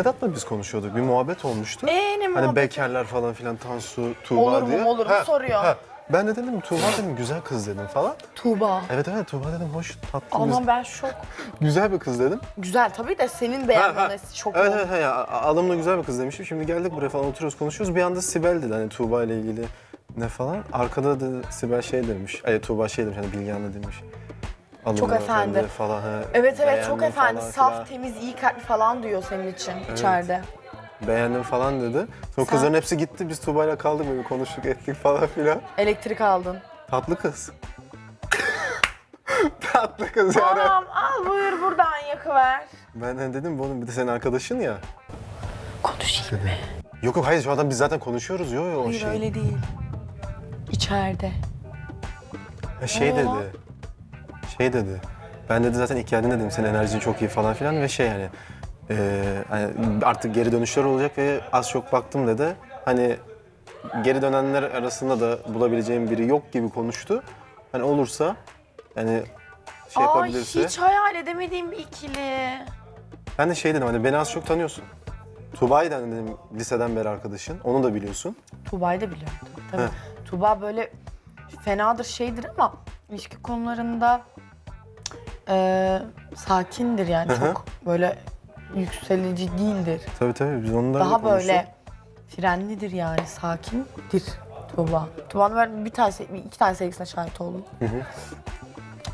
Sedat'la biz konuşuyorduk. Bir muhabbet olmuştu. Ee, ne Hani muhabbet? bekarlar falan filan Tansu, Tuğba Olur mu, diye. olur mu soruyor. Ben de dedim Tuğba dedim güzel kız dedim falan. Tuğba. Evet evet Tuğba dedim hoş tatlı güzel, Anam ben şok. güzel bir kız dedim. Güzel tabii de senin Ha, ha. beğenmemesi çok Evet evet, evet ya, a- alımlı güzel bir kız demişim. Şimdi geldik buraya falan oturuyoruz konuşuyoruz. Bir anda Sibel dedi hani Tuğba ile ilgili ne falan. Arkada da Sibel şey demiş. Ay Tuğba şey demiş hani Bilgehan'la demiş. Alımlı Çok efendi. falan. he, Evet evet çok beğendim efendi. falan Saf, filan. temiz, iyi kalpli falan diyor senin için içeride. Beğendim falan dedi. Sonra Sen- kızların hepsi gitti. Biz Tuğba'yla kaldık böyle konuştuk ettik falan filan. Elektrik aldın. Tatlı kız. Tatlı kız yani. Anam al buyur buradan yakıver. Ben hani dedim oğlum bir de senin arkadaşın ya. Konuşayım mı? Yok yok hayır şu adam biz zaten konuşuyoruz yo yo o Hayır şey. öyle değil. İçeride. Ha, şey dedi. Şey dedi. Ben dedi zaten ilk geldiğinde dedim senin enerjin çok iyi falan filan ve şey hani, e, hani artık geri dönüşler olacak ve az çok baktım dedi. Hani geri dönenler arasında da bulabileceğim biri yok gibi konuştu. Hani olursa hani şey Ay yapabilirse. hiç hayal edemediğim bir ikili. Ben de şey dedim hani beni az çok tanıyorsun. Tuğba'yı da hani dedim liseden beri arkadaşın. Onu da biliyorsun. Tuğba'yı da biliyorum tabii. Tuğba böyle fenadır şeydir ama ilişki konularında eee, sakindir yani Hı hı. çok böyle yükselici değildir. Tabii tabii biz onlarla Daha konuştuk. böyle frenlidir yani sakindir Tuğba. Tuğba'nın ben bir tane, iki tane sevgisine şahit oldum.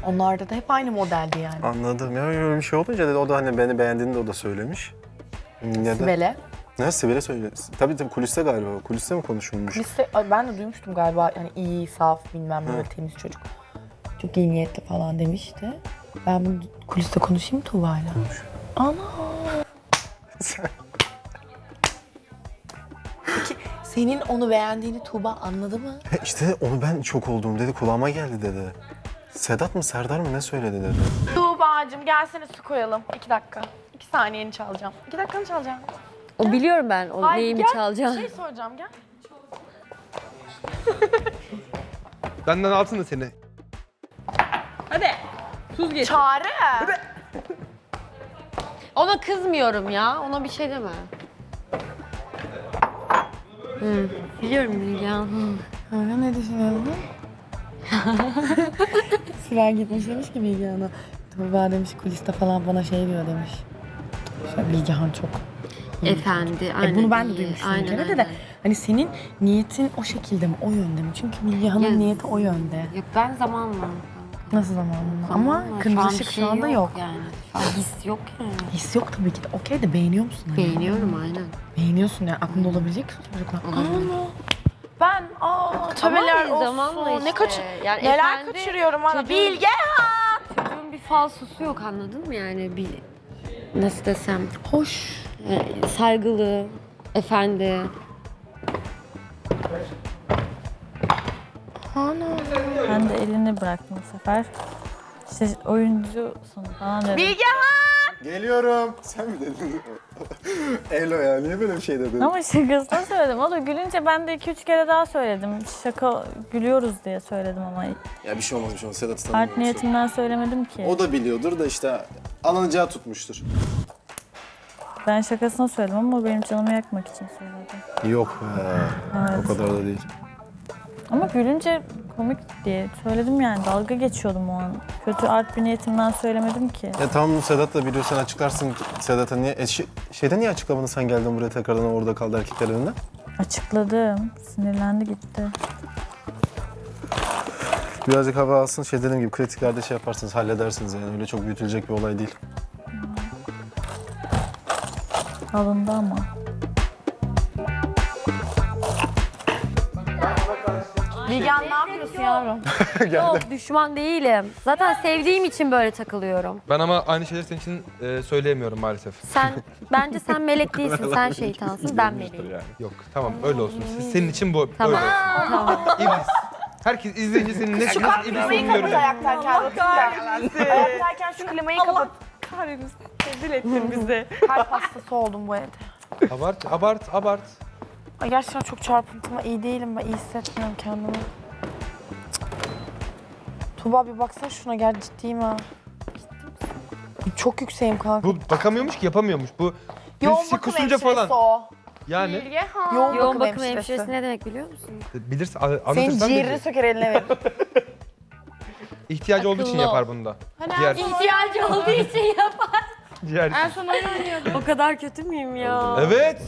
Onlarda da hep aynı modeldi yani. Anladım. Ya öyle bir şey olunca dedi o da hani beni beğendiğini de o da söylemiş. Ya da, Sibel'e. Ne Sibel'e söyledi. Tabii tabii kuliste galiba. Kuliste mi konuşulmuş? Lise, ay ben de duymuştum galiba yani iyi, saf, bilmem ne temiz çocuk. Çok iyi niyetli falan demişti. Ben bunu kuliste konuşayım mı Tuğba'yla? Ana. Peki senin onu beğendiğini Tuğba anladı mı? işte onu ben çok oldum dedi. Kulağıma geldi dedi. Sedat mı Serdar mı ne söyledi dedi. Tuğba'cığım gelsene su koyalım. İki dakika. İki saniyeni çalacağım. İki dakikanı çalacağım. O biliyorum ben o Hayır, neyimi gel. çalacağım. Şey soracağım gel. Benden alsın da seni. Tuz getir. Çağrı. Ona kızmıyorum ya. Ona bir şey deme. Hı, biliyorum Bilge Hanım. Öyle ne düşünüyorsun? Sibel gitmiş demiş ki Bilgehan'a. Tuğba demiş kuliste falan bana şey diyor demiş. İşte Bilgehan çok. Efendi. E Aynen, bunu ben de iyi. duymuştum Aynen, kere de de. aynen. Hani senin niyetin o şekilde mi, o yönde mi? Çünkü Bilgehan'ın Yes. niyeti o yönde. Ya ben zamanla. Nasıl zamanında? Zamanla. Ama Şu an kırmızı bir ışık şey şu anda yok. Yani. Şu an his yok yani. His yok tabii ki de. Okey de beğeniyor musun? hani? Beğeniyorum aynen. Beğeniyorsun yani. Aklında olabilecek çocuklar. Olabilir. Ben aa tövbeler Ama olsun. zamanla Ne işte. kaçır? Yani Neler efendi kaçırıyorum ana. çocuğun- Bilge. Çocuğun bir falsosu yok anladın mı yani bir nasıl desem Hoş. e, saygılı, efendi. Ana. Ben de elini bıraktım bu sefer. İşte oyuncusun falan dedim. Bilgehan. Geliyorum. Sen mi dedin? Elo ya niye böyle bir şey dedin? Ama şakasına söyledim. O da gülünce ben de iki üç kere daha söyledim. Şaka gülüyoruz diye söyledim ama Ya bir şey olmaz bir şey olmaz. Sedat'ı art tanımıyorum. niyetimden söylemedim ki. O da biliyordur da işte alınacağı tutmuştur. Ben şakasına söyledim ama o benim canımı yakmak için söyledi. Yok be. Evet. O kadar da değil. Ama gülünce komik diye söyledim yani. Dalga geçiyordum o an. Kötü art bir niyetimden söylemedim ki. Ya tamam Sedat da biliyorsan açıklarsın Sedat'a niye... E, şey- şeyde niye açıklamadın sen geldin buraya tekrardan orada kaldı erkekler önünde? Açıkladım. Sinirlendi gitti. Birazcık hava alsın şey dediğim gibi kritiklerde şey yaparsınız halledersiniz yani öyle çok büyütülecek bir olay değil. Alındı ama. Bilgehan ne yapıyorsun yavrum? Yok düşman değilim. Zaten sevdiğim için böyle takılıyorum. Ben ama aynı şeyleri senin için e, söyleyemiyorum maalesef. Sen bence sen melek değilsin. Sen şeytansın. Ben meleğim. Yani. Yok tamam öyle olsun. Siz- Senin için bu. Tamam. Öyle olsun. Tamam. İblis. Herkes izleyince senin ne, nasıl iblis Klimayı olduğunu kapat görecek. ayaktayken. Ayaktayken. Ayaktayken şu klimayı kapat. Kahretsin. Rezil ettin bizi. Kalp hastası oldum bu evde. Abart, abart, abart. Ay gerçekten çok çarpıntıma iyi değilim ben. iyi hissetmiyorum kendimi. Cık. Tuğba bir baksana şuna gel ciddiyim ha. Çok yükseğim kanka. Bu bakamıyormuş ki yapamıyormuş. Bu Yoğun Birisi bakım kusunca hemşiresi falan. o. Yani Yoğun, Yoğun bakım, bakım hemşiresi. ne demek biliyor musun? bilirsin a- Senin anlatırsan ciğerini söker eline verir. İhtiyacı olduğu için Akıllı ol. yapar bunu da. Hani Ciğer. İhtiyacı olduğu için yapar. Ciğer. en son oyun oynuyorduk. O kadar kötü müyüm ya? Evet.